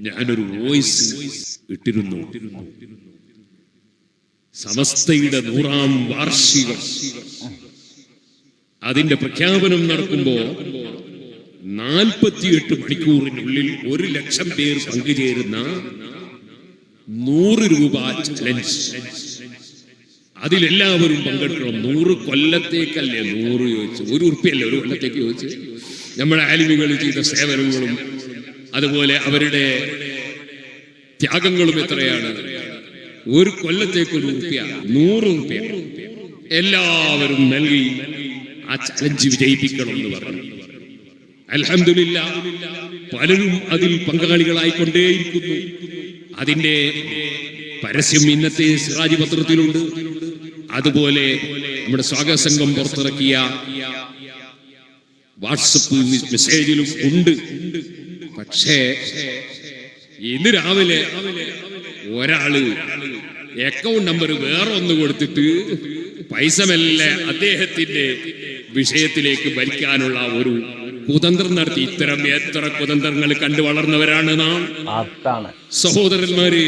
ഞാനൊരു വോയിസ് ഇട്ടിരുന്നു. സമസ്തയുടെ നൂറാം വാർഷികം. അതിന്റെ പ്രഖ്യാപനം നടക്കുമ്പോ നാൽപ്പത്തിയെട്ട് മണിക്കൂറിനുള്ളിൽ ഒരു ലക്ഷം പേർ പങ്കുചേരുന്ന നൂറ് രൂപ ചലഞ്ച് അതിലെല്ലാവരും പങ്കെടുക്കണം. നൂറ് കൊല്ലത്തേക്കല്ലേ? നൂറ് ചോദിച്ചു. ഒരു ഉറുപ്പിയല്ലേ? ഒരു കൊല്ലത്തേക്ക് ചോദിച്ചു. നമ്മുടെ ആലിമികൾ ചെയ്ത സേവനങ്ങളും അതുപോലെ അവരുടെ ത്യാഗങ്ങളും എത്രയാണ്? ഒരു കൊല്ലത്തേക്ക് ഒരു റുപ്യ നൂറ് റുപ്യ. എല്ലാവരും നൽകി ആ ചലഞ്ച് വിജയിപ്പിക്കണം എന്ന് പറഞ്ഞു. അലഹമില്ല പലരും അതിൽ പങ്കാളികളായിക്കൊണ്ടേയിരിക്കുന്നു. അതിന്റെ പരസ്യം ഇന്നത്തെ സിറാജ് പത്രത്തിലുണ്ട്. അതുപോലെ നമ്മുടെ സ്വാഗത സംഘം പുറത്തിറക്കിയ വാട്സപ്പ് മെസ്സേജിലും ഉണ്ട്. പക്ഷേ ഇന്ന് രാവിലെ ഒരാൾ അക്കൗണ്ട് നമ്പർ വേറെ ഒന്ന് കൊടുത്തിട്ട് പൈസ മെല്ലെ അദ്ദേഹത്തിന്റെ വിഷയത്തിലേക്ക് ഭരിക്കാനുള്ള ഒരു കുതന്ത്രം നടത്തി. ഇത്തരം എത്ര കുതന്ത്രങ്ങൾ കണ്ടു വളർന്നവരാണ് നാം. സഹോദരന്മാര്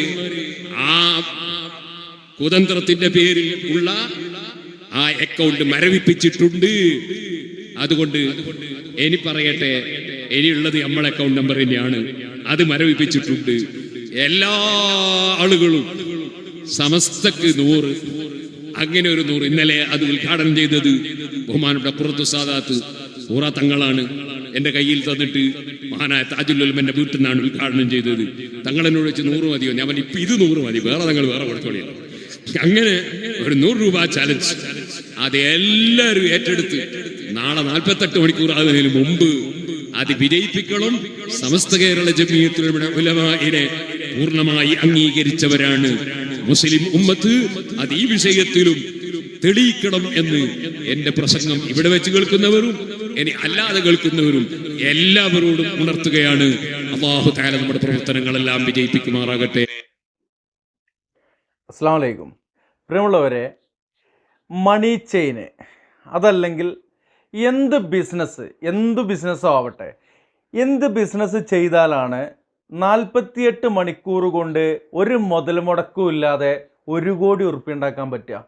ആ കുതന്ത്രത്തിന്റെ പേരിൽ ഉള്ള ആ അക്കൗണ്ട് മരവിപ്പിച്ചിട്ടുണ്ട്. അതുകൊണ്ട് ഇനി പറയട്ടെ ഇനിയുള്ളത് നമ്മളെ അക്കൗണ്ട് നമ്പർ തന്നെയാണ്. അത് മരവിപ്പിച്ചിട്ടുണ്ട്. എല്ലാ ആളുകളും സമസ്തക്ക് നൂറ് അങ്ങനെ ഒരു നൂറ്. ഇന്നലെ അത് ഉദ്ഘാടനം ചെയ്തത് ബഹുമാനപ്പെട്ട പുറത്തു സാദാത്ത് നൂറ തങ്ങളാണ്. എന്റെ കയ്യിൽ തന്നിട്ട് മഹാനായ താജുല്ലുലമന്റെ വീട്ടിൽ നിന്നാണ് ഉദ്ഘാടനം ചെയ്തത്. തങ്ങളെന്നോട് വെച്ച് നൂറ് മതിയോ? ഞാൻ ഇപ്പൊ ഇത് നൂറ് മതി. വേറെ തങ്ങൾ വേറെ കൊടുത്തോളിയോ. അങ്ങനെ ഒരു നൂറ് രൂപ ചാലഞ്ച് അത് എല്ലാവരും ഏറ്റെടുത്ത് നാളെ നാൽപ്പത്തെട്ട് മണിക്കൂർ ആകുന്നതിന് മുമ്പ് അത് വിജയിപ്പിക്കണം സമസ്ത കേരള ജമീയത്തിലുള്ള ഉലമായിനെ പൂർണമായി അംഗീകരിച്ചവരാണ്. മുസ്ലിം ഉമ്മത്ത് അത് ഈ വിഷയത്തിലും തെളിയിക്കണം എന്ന് എന്റെ പ്രസംഗം ഇവിടെ വെച്ച് കേൾക്കുന്നവരും ഇനി അല്ലാതെ കേൾക്കുന്നവരും എല്ലാവരോടും ഉണർത്തുകയാണ്. അള്ളാഹു താല നമ്മുടെ പ്രവർത്തനങ്ങളെല്ലാം വിജയിപ്പിക്കുമാറാകട്ടെ. അസ്സാം വലൈക്കും പ്രിയമുള്ളവരെ മണി ചെയിന് അതല്ലെങ്കിൽ എന്ത് ബിസിനസ് എന്ത് ബിസിനസ്സോ ആവട്ടെ. എന്ത് ബിസിനസ് ചെയ്താലാണ് നാൽപ്പത്തിയെട്ട് മണിക്കൂർ കൊണ്ട് ഒരു മുതൽ മുടക്കും ഇല്ലാതെ ഒരു കോടി ഉറുപ്പ്യ ഉണ്ടാക്കാൻ പറ്റുക?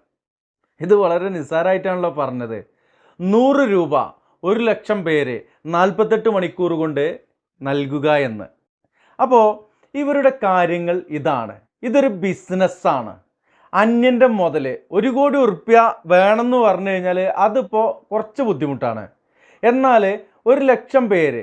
ഇത് വളരെ നിസ്സാരമായിട്ടാണല്ലോ പറഞ്ഞത്. നൂറ് രൂപ ഒരു ലക്ഷം പേര് നാൽപ്പത്തെട്ട് മണിക്കൂർ കൊണ്ട് നൽകുക എന്ന്. അപ്പോൾ ഇവരുടെ കാര്യങ്ങൾ ഇതാണ്. ഇതൊരു ബിസിനസ്സാണ് അന്യന്റെ മുതൽ ഒരു കോടി ഉറുപ്പ്യ വേണമെന്ന് പറഞ്ഞു കഴിഞ്ഞാൽ അതിപ്പോൾ കുറച്ച് ബുദ്ധിമുട്ടാണ്. എന്നാൽ ഒരു ലക്ഷം പേര്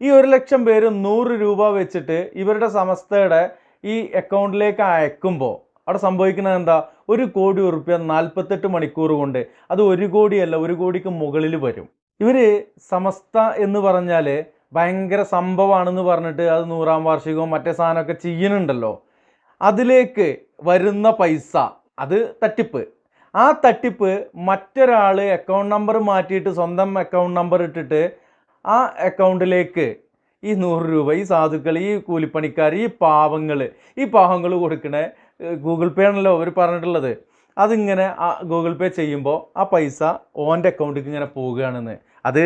ഈ ഒരു ലക്ഷം പേര് നൂറ് രൂപ വെച്ചിട്ട് ഇവരുടെ സമസ്തയുടെ ഈ അക്കൗണ്ടിലേക്ക് അയക്കുമ്പോൾ അവിടെ സംഭവിക്കുന്നത് എന്താ? ഒരു കോടി ഉറുപ്പ്യ നാൽപ്പത്തെട്ട് മണിക്കൂർ കൊണ്ട് അത് ഒരു കോടിയല്ല ഒരു കോടിക്ക് മുകളിൽ വരും. ഇവർ സമസ്ത എന്ന് പറഞ്ഞാൽ ഭയങ്കര സംഭവമാണെന്ന് പറഞ്ഞിട്ട് അത് നൂറാം വാർഷികവും മറ്റേ സാധനമൊക്കെ ചെയ്യുന്നുണ്ടല്ലോ. അതിലേക്ക് വരുന്ന പൈസ. അത് തട്ടിപ്പ്. ആ തട്ടിപ്പ് മറ്റൊരാൾ അക്കൗണ്ട് നമ്പർ മാറ്റിയിട്ട് സ്വന്തം അക്കൗണ്ട് നമ്പർ ഇട്ടിട്ട് ആ അക്കൗണ്ടിലേക്ക് ഈ നൂറ് രൂപ ഈ സാധുക്കൾ ഈ കൂലിപ്പണിക്കാർ ഈ പാവങ്ങൾ ഈ പാവങ്ങൾ കൊടുക്കണ ഗൂഗിൾ പേ ആണല്ലോ അവർ പറഞ്ഞിട്ടുള്ളത്. അതിങ്ങനെ ആ ഗൂഗിൾ പേ ചെയ്യുമ്പോൾ ആ പൈസ ഓന്റെ അക്കൗണ്ടിലേക്ക് ഇങ്ങനെ പോവുകയാണെന്ന്. അത്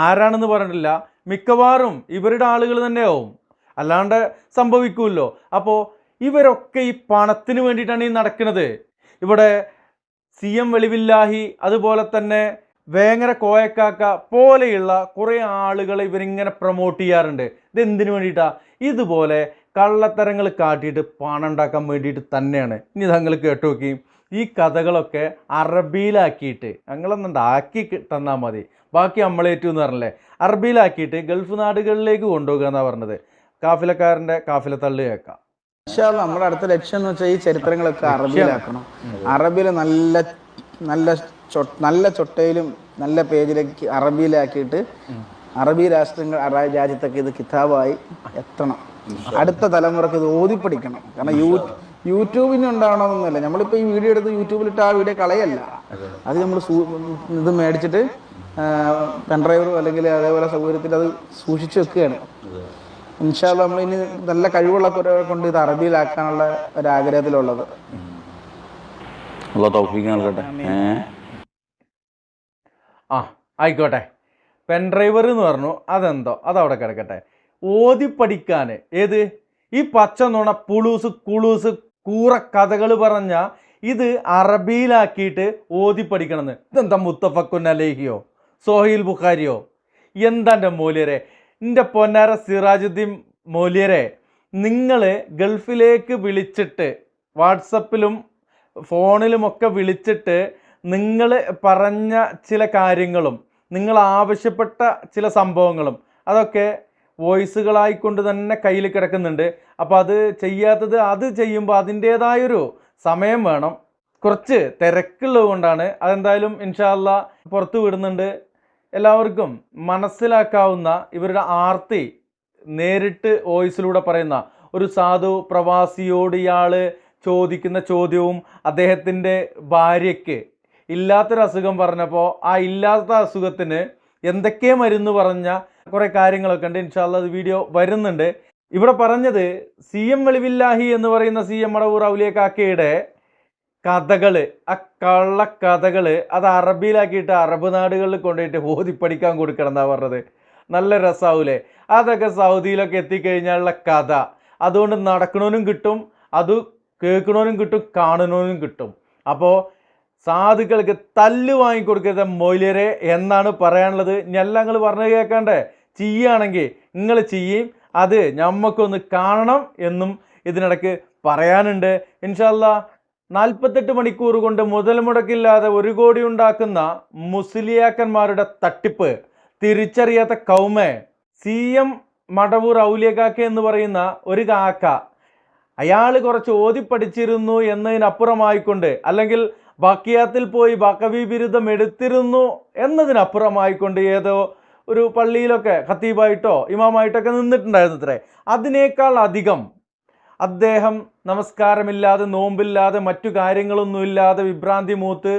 ആരാണെന്ന് പറഞ്ഞിട്ടില്ല. മിക്കവാറും ഇവരുടെ ആളുകൾ തന്നെയാവും. അല്ലാണ്ട് സംഭവിക്കുമല്ലോ അപ്പോൾ ഇവരൊക്കെ ഈ പണത്തിന് വേണ്ടിയിട്ടാണ് ഈ നടക്കുന്നത്. ഇവിടെ സി എം വെളിവില്ലാഹി അതുപോലെ തന്നെ വേങ്ങര കോയക്കാക്ക പോലെയുള്ള കുറേ ആളുകൾ ഇവരിങ്ങനെ പ്രൊമോട്ട് ചെയ്യാറുണ്ട്. ഇത് എന്തിനു വേണ്ടിയിട്ടാ? ഇതുപോലെ കള്ളത്തരങ്ങൾ കാട്ടിയിട്ട് പണം ഉണ്ടാക്കാൻ വേണ്ടിയിട്ട് തന്നെയാണ്. ഇനി തങ്ങൾ കേട്ടു നോക്കി. ഈ കഥകളൊക്കെ അറബിയിലാക്കിയിട്ട് ഞങ്ങളൊന്നുണ്ട് ആക്കി തന്നാൽ മതി. ബാക്കി നമ്മളേറ്റു എന്ന് പറഞ്ഞല്ലേ അറബിയിലാക്കിയിട്ട് ഗൾഫ് നാടുകളിലേക്ക് കൊണ്ടുപോകുക എന്നാണ് പറഞ്ഞത്. കാഫിലക്കാരന്റെ കാഫില തള്ളു കേൾക്കാം. നമ്മുടെ അടുത്ത ലക്ഷ്യം എന്ന് വെച്ചാൽ ഈ ചരിത്രങ്ങളൊക്കെ അറബിയിലാക്കണം. അറബിയിൽ നല്ല നല്ല നല്ല ചൊട്ടയിലും നല്ല പേജിലേക്ക് അറബിയിലാക്കിയിട്ട് അറബി രാഷ്ട്രങ്ങൾ രാജ്യത്തൊക്കെ ഇത് കിതാബായി എത്തണം. അടുത്ത തലമുറയ്ക്ക് ഇത് ഓതിപ്പടിക്കണം. കാരണം യൂ യൂട്യൂബിന് ഉണ്ടാവണമെന്നല്ല. നമ്മളിപ്പോൾ ഈ വീഡിയോ എടുത്ത് യൂട്യൂബിലിട്ട് ആ വീഡിയോ കളയല്ല. അത്. നമ്മൾ ഇത് മേടിച്ചിട്ട് പെൻഡ്രൈവറും അല്ലെങ്കിൽ അതേപോലെ സൗകര്യത്തിൽ അത് സൂക്ഷിച്ചു വെക്കുകയാണ്. ഇൻഷാല്ല നമ്മൾ ഇനി നല്ല കഴിവുള്ള കുറെ കൊണ്ട് ഇത് അറബിയിലാക്കാനുള്ള ഒരു ആഗ്രഹത്തിലുള്ളത് നൽകട്ടെ. ആ ആയിക്കോട്ടെ. പെൻ ഡ്രൈവർ എന്ന് പറഞ്ഞു അതെന്തോ? അതവിടെ കിടക്കട്ടെ. ഓതി പഠിക്കാൻ ഏത്? ഈ പച്ച നുണ പുളൂസ് കുളൂസ് കൂറ കഥകൾ പറഞ്ഞ ഇത് അറബിയിലാക്കിയിട്ട് ഓതി പഠിക്കണമെന്ന് ഇതെന്താ മുത്തഫക്കുൻ അലേഹിയോ? സോഹിൽ ബുഖാരിയോ? എന്താ എന്റെ മൂല്യരെ? എന്റെ പൊന്നാര സിറാജുദ്ദീൻ മൗലിയരെ നിങ്ങൾ ഗൾഫിലേക്ക് വിളിച്ചിട്ട് വാട്സപ്പിലും ഫോണിലുമൊക്കെ വിളിച്ചിട്ട് നിങ്ങൾ പറഞ്ഞ ചില കാര്യങ്ങളും നിങ്ങൾ ആവശ്യപ്പെട്ട ചില സംഭവങ്ങളും അതൊക്കെ വോയിസുകളായിക്കൊണ്ട് തന്നെ കയ്യിൽ കിടക്കുന്നുണ്ട്. അപ്പോൾ അത് ചെയ്യാത്തത് അത് ചെയ്യുമ്പോൾ അതിന്റേതായൊരു സമയം വേണം. കുറച്ച് തിരക്കുള്ളത് കൊണ്ടാണ്. അതെന്തായാലും ഇൻഷാല്ല പുറത്തു വിടുന്നുണ്ട്. എല്ലാവർക്കും മനസ്സിലാക്കാവുന്ന ഇവരുടെ ആർത്തി നേരിട്ട് വോയിസിലൂടെ പറയുന്ന ഒരു സാധു പ്രവാസിയോട് ഇയാൾ ചോദിക്കുന്ന ചോദ്യവും അദ്ദേഹത്തിന്റെ ഭാര്യയ്ക്ക് ഇല്ലാത്തൊരു അസുഖം പറഞ്ഞപ്പോൾ ആ ഇല്ലാത്ത അസുഖത്തിന് എന്തൊക്കെ മരുന്ന് പറഞ്ഞ കുറേ കാര്യങ്ങളൊക്കെ ഉണ്ട്. ഇൻഷാല്ല അത് വീഡിയോ വരുന്നുണ്ട്. ഇവിടെ പറഞ്ഞത് സി എം വെളിവില്ലാഹി എന്ന് പറയുന്ന സി എം മടവൂർ ഔലിയ കാക്കയുടെ കഥകൾ ആ കള്ള കഥകൾ അത് അറബിയിലാക്കിയിട്ട് അറബ് നാടുകളിൽ കൊണ്ടുപോയിട്ട് പഠിക്കാൻ കൊടുക്കണം എന്നാ പറഞ്ഞത്. നല്ല രസാവൂലേ? അതൊക്കെ സൗദിയിലൊക്കെ എത്തിക്കഴിഞ്ഞാലുള്ള കഥ. അതുകൊണ്ട് നടക്കണവനും കിട്ടും അത് കേൾക്കണവനും കിട്ടും കാണണവനും കിട്ടും. അപ്പോൾ സാധുക്കൾക്ക് തല്ല് വാങ്ങിക്കൊടുക്കരുത് മൊയിലരെ എന്നാണ് പറയാനുള്ളത്. ഞെല്ലാം നിങ്ങൾ പറഞ്ഞു കേൾക്കണ്ടേ? ചെയ്യുകയാണെങ്കിൽ നിങ്ങൾ ചെയ്യും. അത് ഞമ്മക്കൊന്ന് കാണണം എന്നും ഇതിനിടയ്ക്ക് പറയാനുണ്ട്. ഇൻഷാല്ല നാൽപ്പത്തെട്ട് മണിക്കൂർ കൊണ്ട് മുതൽ മുടക്കില്ലാതെ ഒരു കോടി ഉണ്ടാക്കുന്ന മുസ്ലിയാക്കന്മാരുടെ തട്ടിപ്പ്. തിരിച്ചറിയാത്ത കൗമ. സി എം മടവൂർ ഔലിയകാക്ക എന്ന് പറയുന്ന ഒരു കാക്ക. അയാൾ കുറച്ച് ഓതി പഠിച്ചിരുന്നു എന്നതിനപ്പുറമായിക്കൊണ്ട് അല്ലെങ്കിൽ ബാക്കിയാത്തിൽ പോയി ബക്കവി ബിരുദം എടുത്തിരുന്നു എന്നതിനപ്പുറമായിക്കൊണ്ട് ഏതോ ഒരു പള്ളിയിലൊക്കെ ഖത്തീബായിട്ടോ ഇമാമായിട്ടൊക്കെ നിന്നിട്ടുണ്ടായിരുന്നു അത്രേ അതിനേക്കാൾ അധികം അദ്ദേഹം നമസ്കാരമില്ലാതെ നോമ്പില്ലാതെ മറ്റു കാര്യങ്ങളൊന്നുമില്ലാതെ വിഭ്രാന്തി മൂത്ത്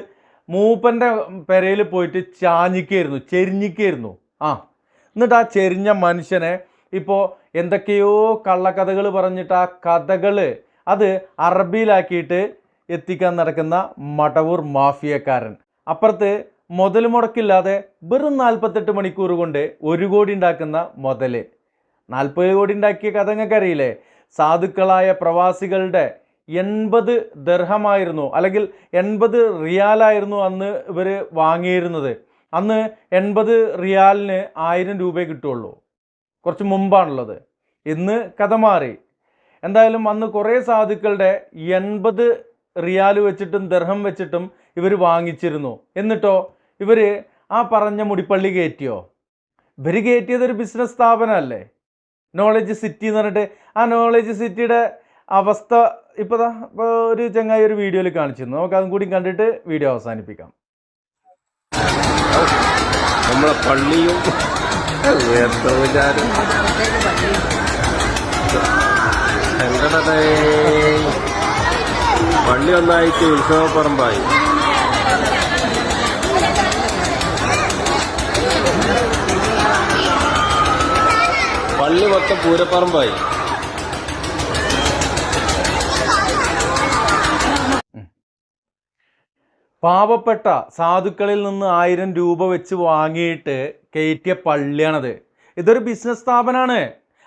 മൂപ്പന്റെ പെരയിൽ പോയിട്ട് ചാഞ്ഞിക്കായിരുന്നു ചെരിഞ്ഞിക്കായിരുന്നു ആ എന്നിട്ട് ആ ചെരിഞ്ഞ മനുഷ്യനെ ഇപ്പോൾ എന്തൊക്കെയോ കള്ളക്കഥകൾ പറഞ്ഞിട്ട് ആ കഥകൾ അത് അറബിയിലാക്കിയിട്ട് എത്തിക്കാൻ നടക്കുന്ന മടവൂർ മാഫിയക്കാരൻ. അപ്പുറത്ത് മുതൽ മുടക്കില്ലാതെ വെറും നാൽപ്പത്തെട്ട് മണിക്കൂർ കൊണ്ട് ഒരു കോടി ഉണ്ടാക്കുന്ന മുതൽ നാൽപ്പത് കോടി ഉണ്ടാക്കിയ കഥ നിങ്ങൾക്ക് അറിയില്ലേ സാധുക്കളായ പ്രവാസികളുടെ എൺപത് ദർഹമായിരുന്നു അല്ലെങ്കിൽ എൺപത് റിയാലായിരുന്നു അന്ന് ഇവർ വാങ്ങിയിരുന്നത്. അന്ന് എൺപത് റിയാലിന് ആയിരം രൂപയെ കിട്ടുള്ളൂ കുറച്ച് മുമ്പാണുള്ളത്. ഇന്ന് കഥ മാറി. എന്തായാലും അന്ന് കുറേ സാധുക്കളുടെ എൺപത് റിയാൽ വെച്ചിട്ടും ദർഹം വെച്ചിട്ടും ഇവർ വാങ്ങിച്ചിരുന്നു. എന്നിട്ടോ ഇവർ ആ പറഞ്ഞ മുടിപ്പള്ളി കയറ്റിയോ? ഇവർ കയറ്റിയത് ഒരു ബിസിനസ് സ്ഥാപനമല്ലേ? നോളജ് സിറ്റി എന്ന് പറഞ്ഞിട്ട് ആ നോളജ് സിറ്റിയുടെ അവസ്ഥ ഇപ്പോൾ ഇപ്പോൾ ഒരു ചങ്ങായി ഒരു വീഡിയോയിൽ കാണിച്ചിരുന്നു. നമുക്ക് അതും കൂടി കണ്ടിട്ട് വീഡിയോ അവസാനിപ്പിക്കാം. നമ്മളെ പള്ളിയും പള്ളി ഒന്നായിട്ട് ഉത്സവപ്പറമ്പായി. പള്ളി മൊത്തം പൂരപ്പറമ്പായി. പാവപ്പെട്ട സാധുക്കളിൽ നിന്ന് ആയിരം രൂപ വെച്ച് വാങ്ങിയിട്ട് കയറ്റിയ പള്ളിയാണത്. ഇതൊരു ബിസിനസ് സ്ഥാപനമാണ്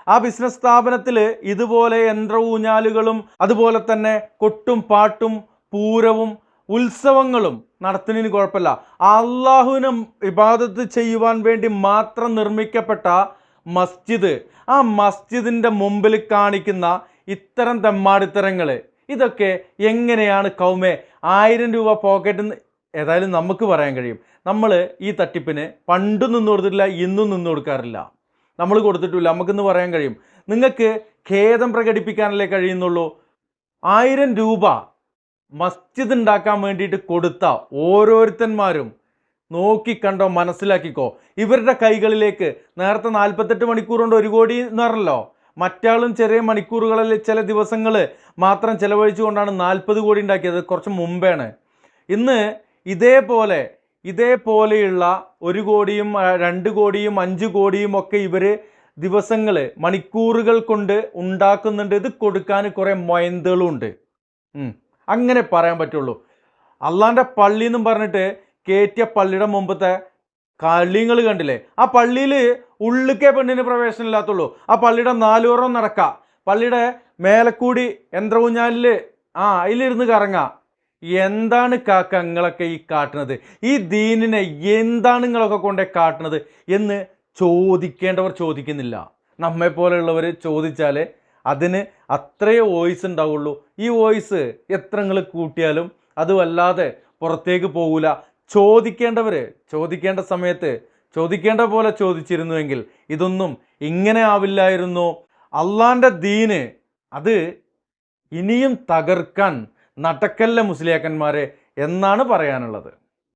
ആ ബിസിനസ് സ്ഥാപനത്തിൽ ഇതുപോലെ യന്ത്ര ഊഞ്ഞാലുകളും അതുപോലെ തന്നെ കൊട്ടും പാട്ടും പൂരവും ഉത്സവങ്ങളും നടത്തുന്നതിന് കുഴപ്പമില്ല. അള്ളാഹുവിനും ഇബാദത്ത് ചെയ്യുവാൻ വേണ്ടി മാത്രം നിർമ്മിക്കപ്പെട്ട മസ്ജിദ്. ആ മസ്ജിദിന്റെ മുമ്പിൽ കാണിക്കുന്ന ഇത്തരം തെമ്മാടിത്തരങ്ങൾ ഇതൊക്കെ എങ്ങനെയാണ് കൗമെ? ആയിരം രൂപ പോക്കറ്റിൽ നിന്ന് ഏതായാലും നമുക്ക് പറയാൻ കഴിയും. നമ്മൾ ഈ തട്ടിപ്പിന് പണ്ടും നിന്ന് കൊടുത്തിട്ടില്ല ഇന്നും നിന്ന് കൊടുക്കാറില്ല. നമ്മൾ കൊടുത്തിട്ടില്ല നമുക്കിന്ന് പറയാൻ കഴിയും. നിങ്ങൾക്ക് ഖേദം പ്രകടിപ്പിക്കാനല്ലേ കഴിയുന്നുള്ളൂ? ആയിരം രൂപ മസ്ജിദ് ഉണ്ടാക്കാൻ വേണ്ടിയിട്ട് കൊടുത്ത ഓരോരുത്തന്മാരും നോക്കിക്കണ്ടോ മനസ്സിലാക്കിക്കോ. ഇവരുടെ കൈകളിലേക്ക് നേരത്തെ നാൽപ്പത്തെട്ട് മണിക്കൂർ കൊണ്ട് ഒരു കോടി എന്ന് പറഞ്ഞല്ലോ. മറ്റാളും ചെറിയ മണിക്കൂറുകളിൽ ചില ദിവസങ്ങൾ മാത്രം ചിലവഴിച്ചുകൊണ്ടാണ് നാൽപ്പത് കോടി ഉണ്ടാക്കിയത്. കുറച്ച് മുമ്പാണ്. ഇന്ന് ഇതേപോലെ ഇതേപോലെയുള്ള ഒരു കോടിയും രണ്ട് കോടിയും അഞ്ച് കോടിയും ഒക്കെ ഇവർ ദിവസങ്ങൾ മണിക്കൂറുകൾ കൊണ്ട് ഉണ്ടാക്കുന്നുണ്ട്. ഇത് കൊടുക്കാൻ കുറേ മൊയന്തുകളും ഉണ്ട് അങ്ങനെ പറയാൻ പറ്റുള്ളൂ. അള്ളാന്റെ പള്ളി എന്നും പറഞ്ഞിട്ട് കയറ്റിയ പള്ളിയുടെ മുമ്പത്തെ കളിങ്ങൾ കണ്ടില്ലേ? ആ പള്ളിയിൽ ഉള്ളിക്കേ പെണ്ണിന് പ്രവേശനം ഇല്ലാത്തുള്ളൂ. ആ പള്ളിയുടെ നാലുപുറം നടക്കുക പള്ളിയുടെ മേലക്കൂടി യന്ത്രകുഞ്ഞാലിൽ ആ അതിലിരുന്ന് കറങ്ങാം. എന്താണ് കാക്ക നിങ്ങളൊക്കെ ഈ കാട്ടുന്നത് ഈ ദീനിനെ എന്താണ് നിങ്ങളൊക്കെ കൊണ്ടേ കാട്ടുന്നത് എന്ന് ചോദിക്കേണ്ടവർ ചോദിക്കുന്നില്ല. നമ്മെ പോലെയുള്ളവർ ചോദിച്ചാൽ അതിന് അത്രയേ വോയിസ് ഉണ്ടാവുള്ളൂ. ഈ വോയിസ് എത്ര നിങ്ങൾ കൂട്ടിയാലും അത് വല്ലാതെ പുറത്തേക്ക് പോകൂല. ചോദിക്കേണ്ടവർ ചോദിക്കേണ്ട സമയത്ത് ചോദിക്കേണ്ട പോലെ ചോദിച്ചിരുന്നുവെങ്കിൽ ഇതൊന്നും ഇങ്ങനെ ആവില്ലായിരുന്നു. അള്ളാന്റെ ദീന് അത് ഇനിയും തകർക്കാൻ നടക്കല്ല മുസ്ലിയാക്കന്മാരെ എന്നാണ് പറയാനുള്ളത്.